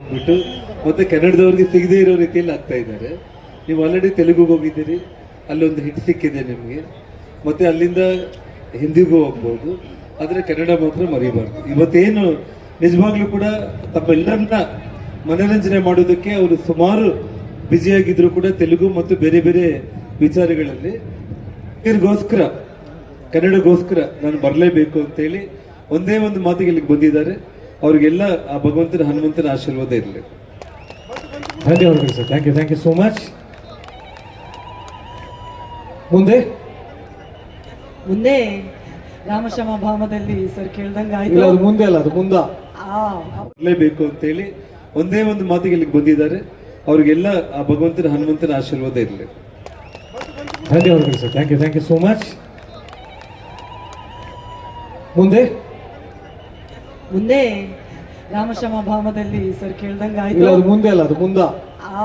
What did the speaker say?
ಬಿಟ್ಟು ಮತ್ತೆ ಕನ್ನಡದವ್ರಿಗೆ ಸಿಗದೇ ಇರೋ ರೀತಿಯಲ್ಲಿ ಆಗ್ತಾ ಇದ್ದಾರೆ. ನೀವು ಆಲ್ರೆಡಿ ತೆಲುಗುಗೆ ಹೋಗಿದ್ದೀರಿ, ಅಲ್ಲೊಂದು ಹಿಟ್ ಸಿಕ್ಕಿದೆ ನಿಮಗೆ. ಮತ್ತೆ ಅಲ್ಲಿಂದ ಹಿಂದಿಗೂ ಹೋಗ್ಬೋದು. ಆದರೆ ಕನ್ನಡ ಮಾತ್ರ ಮರಿಬಾರ್ದು. ಇವತ್ತೇನು ನಿಜವಾಗ್ಲೂ ಕೂಡ ತಮ್ಮೆಲ್ಲರನ್ನ ಮನೋರಂಜನೆ ಮಾಡೋದಕ್ಕೆ ಅವರು ಸುಮಾರು ಬ್ಯುಸಿಯಾಗಿದ್ರು ಕೂಡ ತೆಲುಗು ಮತ್ತು ಬೇರೆ ಬೇರೆ ವಿಚಾರಗಳಲ್ಲಿ. ಇದಕ್ಕೋಸ್ಕರ ಕನ್ನಡಗೋಸ್ಕರ ನಾನು ಬರಲೇಬೇಕು ಅಂತೇಳಿ ಒಂದೇ ಒಂದು ಮಾತಿಗೆ ಇಲ್ಲಿಗೆ ಬಂದಿದ್ದಾರೆ. ಅವ್ರಿಗೆಲ್ಲ ಆ ಭಗವಂತನ ಹನುಮಂತನ ಆಶೀರ್ವಾದ ಇರಲಿ. ಧನ್ಯವಾದಗಳು sir. Thank you thank you so much ಮುಂದೆ? ಮುಂದೆ ರಾಮಶಮ ಭಾಮದಲ್ಲಿ ಸರ್ ಕೇಳ್ದಂಗ ಇಲ್ಲ ಅದು ಮುಂದೆ ಅಲ್ಲ ಅದು ಮುಂದ. ಆ, ಅಂತ ಅಂತೇಳಿ ಒಂದೇ ಒಂದು ಮಾತಿಗೆ ಇಲ್ಲಿಗೆ ಬಂದಿದ್ದಾರೆ. ಅವ್ರಿಗೆಲ್ಲ ಆ ಭಗವಂತನ ಹನುಮಂತನ ಆಶೀರ್ವಾದ ಇರಲಿ. ಧನ್ಯವಾದಗಳು sir. Thank you thank you so much ಮುಂದೆ? ಮುಂದೆ ರಾಮಶ್ರಮ ಭಾಮದಲ್ಲಿ ಸರ್ ಕೇಳ್ದಂಗ ಆಯ್ತು ಅದು ಮುಂದೆ ಅಲ್ಲ ಅದು ಮುಂದ. ಆ,